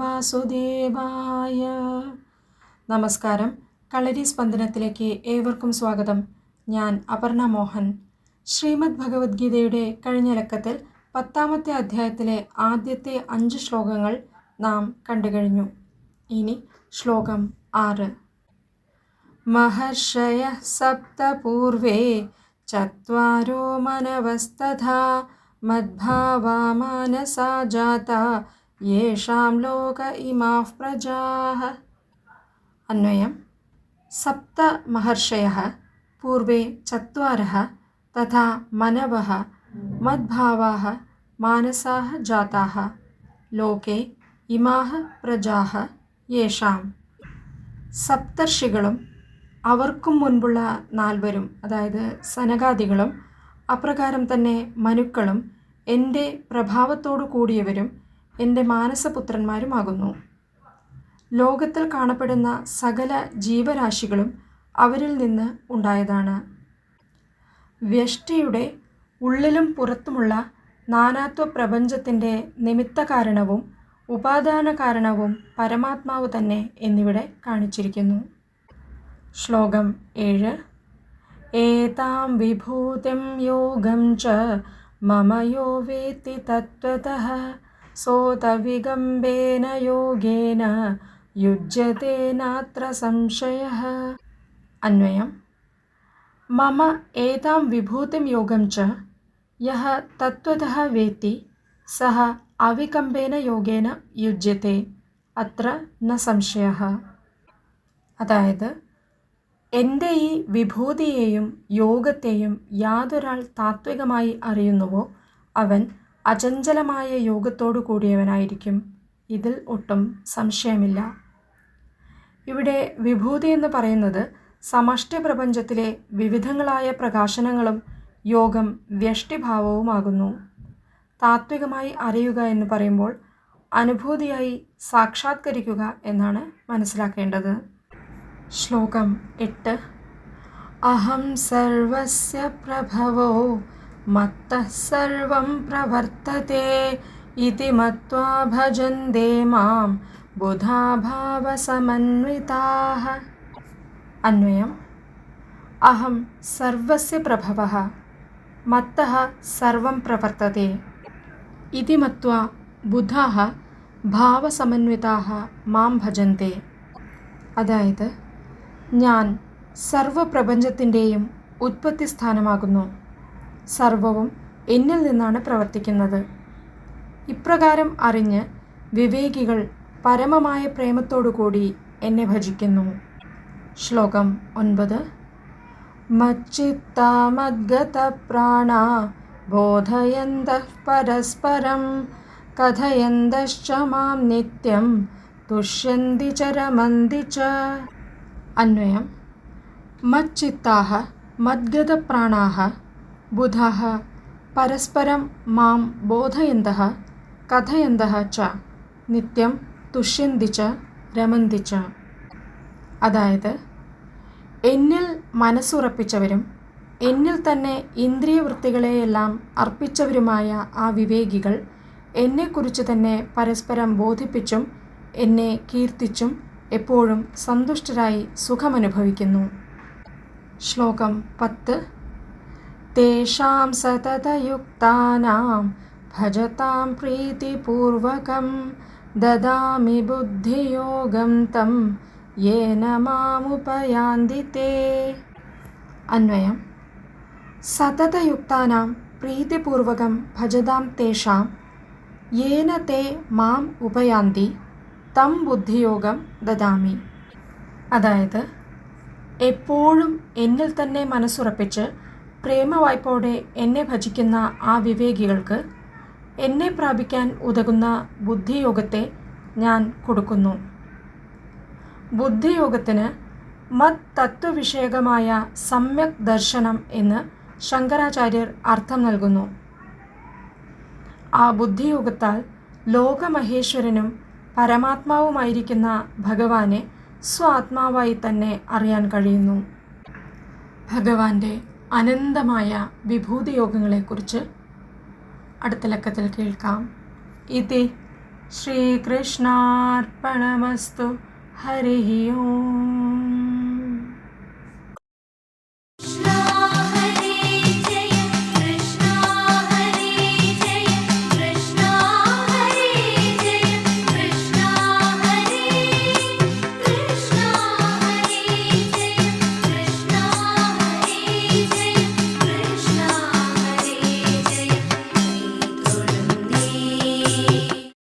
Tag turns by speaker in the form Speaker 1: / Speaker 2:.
Speaker 1: വാസുദേവായ നമസ്കാരം കളരി സ്പന്ദനത്തിലേക്ക് ഏവർക്കും സ്വാഗതം. ഞാൻ അപർണ മോഹൻ. ശ്രീമദ് ഭഗവത്ഗീതയുടെ കഴിഞ്ഞ ലക്കത്തിൽ പത്താമത്തെ അധ്യായത്തിലെ ആദ്യത്തെ അഞ്ച് ശ്ലോകങ്ങൾ നാം കണ്ടുകഴിഞ്ഞു. ഇനി ശ്ലോകം ആറ്. മഹർഷയ സപ്തപൂർവേ ചരോ മനവസ്തഥാ മദ്ഭാവാമാനസാ ജാത യേഷാം ലോക ഇമാ പ്രജാ. അന്വയം. സപ്ത മഹർഷയ പൂർവേ ചരः तथा मनवः मद्भावाः मानसाः जाताः लोके इमाः प्रजाः येषाം സപ്തർഷികളും അവർക്കും മുൻപുള്ള നാൽവരും അതായത് സനകാദികളും അപ്രകാരം തന്നെ മനുക്കളും എൻ്റെ പ്രഭാവത്തോടു കൂടിയവരും എൻ്റെ മാനസപുത്രന്മാരുമാകുന്നു ലോകത്തിൽ കാണപ്പെടുന്ന സകല ജീവരാശികളും അവരിൽ നിന്ന് ഉണ്ടായതാണ് വ്യഷ്ടിയുടെ ഉള്ളിലും പുറത്തുമുള്ള നാനാത്വ പ്രപഞ്ചത്തിന്റെ നിമിത്ത കാരണവും ഉപാദാന കാരണവും പരമാത്മാവ് തന്നെ എന്നിവിടെ കാണിച്ചിരിക്കുന്നു. ശ്ലോകം ഏഴ്. ഏതാം വിഭൂതിം യോഗം ച മമ യോ വേത്തി തത്വതഃ സോതവിഗംബേന യോഗേന യുജ്യത്തെ നാത്ര സംശയഃ. അന്വയം. മമ ഏതാം വിഭൂതിം യോഗം ച യഹ തത്വതഃ വേത്തി സഹ അവികമ്പേന യോഗേന യുജ്യത്തെ അത്ര ന സംശയ. അതായത് എന്റെ ഈ വിഭൂതിയെയും യോഗത്തെയും യാതൊരാൾ താത്വികമായി അറിയുന്നുവോ അവൻ അചഞ്ചലമായ യോഗത്തോടു കൂടിയവനായിരിക്കും. ഇതിൽ ഒട്ടും സംശയമില്ല. ഇവിടെ വിഭൂതി എന്ന് പറയുന്നത് സമഷ്ടി പ്രപഞ്ചത്തിലെ വിവിധങ്ങളായ പ്രകാശനങ്ങളും യോഗം വ്യഷ്ടിഭാവവുമാകുന്നു. താത്വികമായി അറിയുക എന്ന് പറയുമ്പോൾ അനുഭൂതിയായി സാക്ഷാത്കരിക്കുക എന്നാണ് മനസ്സിലാക്കേണ്ടത്. ശ്ലോകം എട്ട്. അഹം സർവസ്യ പ്രഭവോ മത്ത സർവം പ്രവർത്തത്തെ ഇതി മത്വാ ഭജന്തേ മാം ബുധാഭാവസമന്വിതാः അന്വയം. അഹം സർവസ്യ പ്രഭവ മത്തഃ സർവം प्रवर्तते ഇതി मत्वा ബുധാഹ ഭാവസമന്വിതാഹ മാം ഭജന്തെ. അതായത് ഞാൻ സർവപ്രപഞ്ചത്തിന്റെയും ഉത്പത്തി സ്ഥാനമാകുന്നു സർവവും എന്നിൽ നിന്നാണ് പ്രവർത്തിക്കുന്നത്. ഇപ്രകാരം അറിഞ്ഞ് വിവേകികൾ പരമമായ പ്രേമത്തോടുകൂടി എന്നെ ഭജിക്കുന്നു. ശ്ലോകം ഒൻപത്. മച്ചിത്താമദ്ഗതപ്രാണ ബോധയന്തഃ പരസ്പരം കഥയന്തശ്ച മാം നിത്യം തുഷ്യന്തി ചരമന്തി രമന്തി ച. അന്വയം. മച്ചിത്താഹ മദ്ഗതപ്രാണാഹ ബുധാः പരസ്പരം മാം ബോധയന്തः കഥയന്തः ച നിത്യം തുഷ്യന്തി ച രമന്തി ച. അതായത് എന്നിൽ മനസ്സുറപ്പിച്ചവരും എന്നിൽ തന്നെ ഇന്ദ്രിയവൃത്തികളെയെല്ലാം അർപ്പിച്ചവരുമായ ആ വിവേകികൾ എന്നെക്കുറിച്ച് തന്നെ പരസ്പരം ബോധിപ്പിച്ചും എന്നെ കീർത്തിച്ചും എപ്പോഴും സന്തുഷ്ടരായി സുഖമനുഭവിക്കുന്നു. ശ്ലോകം പത്ത്. തേഷാം സതതയുക്താനാം ഭജതാം പ്രീതിപൂർവകം ദദാമി ബുദ്ധിയോഗം തം യേന മാമുപയാന്തി തേ അന്വയം സതതയുക്താനാം പ്രീതിപൂർവകം ഭജതാം തേഷാം യേന തേ മാം ഉപയാന്തി തം ബുദ്ധിയോഗം ദദാമി അതായത് എപ്പോഴും എന്നിൽ തന്നെ മനസ്സുറപ്പിച്ച് പ്രേമവായ്പോടെ എന്നെ ഭജിക്കുന്ന ആ വിവേകികൾക്ക് എന്നെ പ്രാപിക്കാൻ ഉതകുന്ന ബുദ്ധിയോഗത്തെ ഞാൻ കൊടുക്കുന്നു. ബുദ്ധിയോഗത്തിന് മത് തത്വവിഷയകമായ സമ്യക് ദർശനം എന്ന് ശങ്കരാചാര്യർ അർത്ഥം നൽകുന്നു. ആ ബുദ്ധിയോഗത്താൽ ലോകമഹേശ്വരനും പരമാത്മാവുമായിരിക്കുന്ന ഭഗവാനെ സ്വാത്മാവായി തന്നെ അറിയാൻ കഴിയുന്നു. ഭഗവാന്റെ അനന്തമായ വിഭൂതിയോഗങ്ങളെക്കുറിച്ച് അടുത്ത ലക്കത്തിൽ കേൾക്കാം. ഇതി ശ്രീകൃഷ്ണാർപ്പണമസ്തു. हरिः ओम्